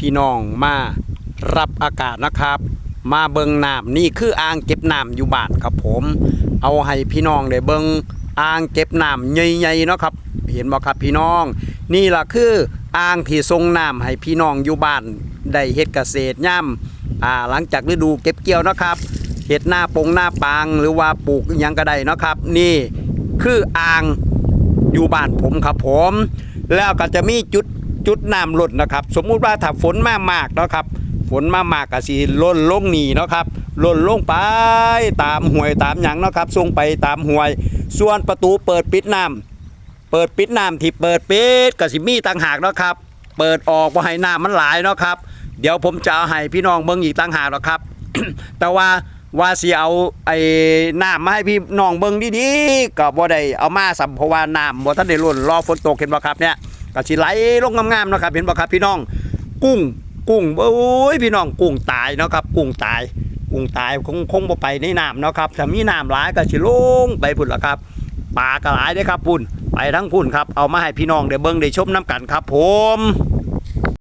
พี่น้องมารับอากาศนะครับ มาเบิงน้ำนี่คืออ่างเก็บน้ำอยู่บ้านครับผม เอาให้พี่น้องได้เบิงอ่างเก็บน้ำใหญ่ๆเนาะครับ เห็นบ่ครับพี่น้อง นี่ล่ะคืออ่างที่ทรงน้ำให้พี่น้องอยู่บ้านได้เฮ็ดเกษตรย่ำอ่าหลังจากฤดูเก็บเกี่ยวนะครับเฮ็ดหน้าปงหน้าปางหรือว่าปลูกยังก็ได้นะครับ นี่คืออ่างอยู่บ้านผมครับผม แล้วก็จะมีจุด จุดน้ำลดนะครับ สมมุติว่าถ้าฝนมามากเนาะครับ ฝนมามากก็สิล้นลงหนีเนาะครับล้นลงไปตามห้วยตามหยังเนาะครับส่งไปตามห้วย ส่วนประตูเปิดปิดน้ำเปิดปิดน้ำที่เปิดปิดก็สิมีต่างหากเนาะครับ เปิดออกบ่าให้น้ำมันไหลเนาะครับ เดี๋ยวผมจะเอาให้พี่น้องเบิ่งอีกต่างหากเนาะครับ แต่ว่าว่าสิเอาไอ้น้ำมาให้พี่น้องเบิ่งดีๆก็บ่ได้เอามาสัมเพราะว่าน้ำบ่ทันได้ล้นรอฝนตกเห็นบ่ครับเนี่ย ก็สิไหลลงงามๆนะครับเห็นบ่ครับพี่น้อง กุ้งกุ้งโอ้ยพี่น้องกุ้งตายเนาะครับกุ้งตายกุ้งตายคงคงบ่ไปในน้ำเนาะครับถ้ามีน้ำหลายก็สิลงไปพุ่นละครับปลาก็หลายเด้ครับพุ่นไปทั้งพุ่นครับเอามาให้พี่น้องได้เบิ่งได้ชมน้ำกันครับ ผม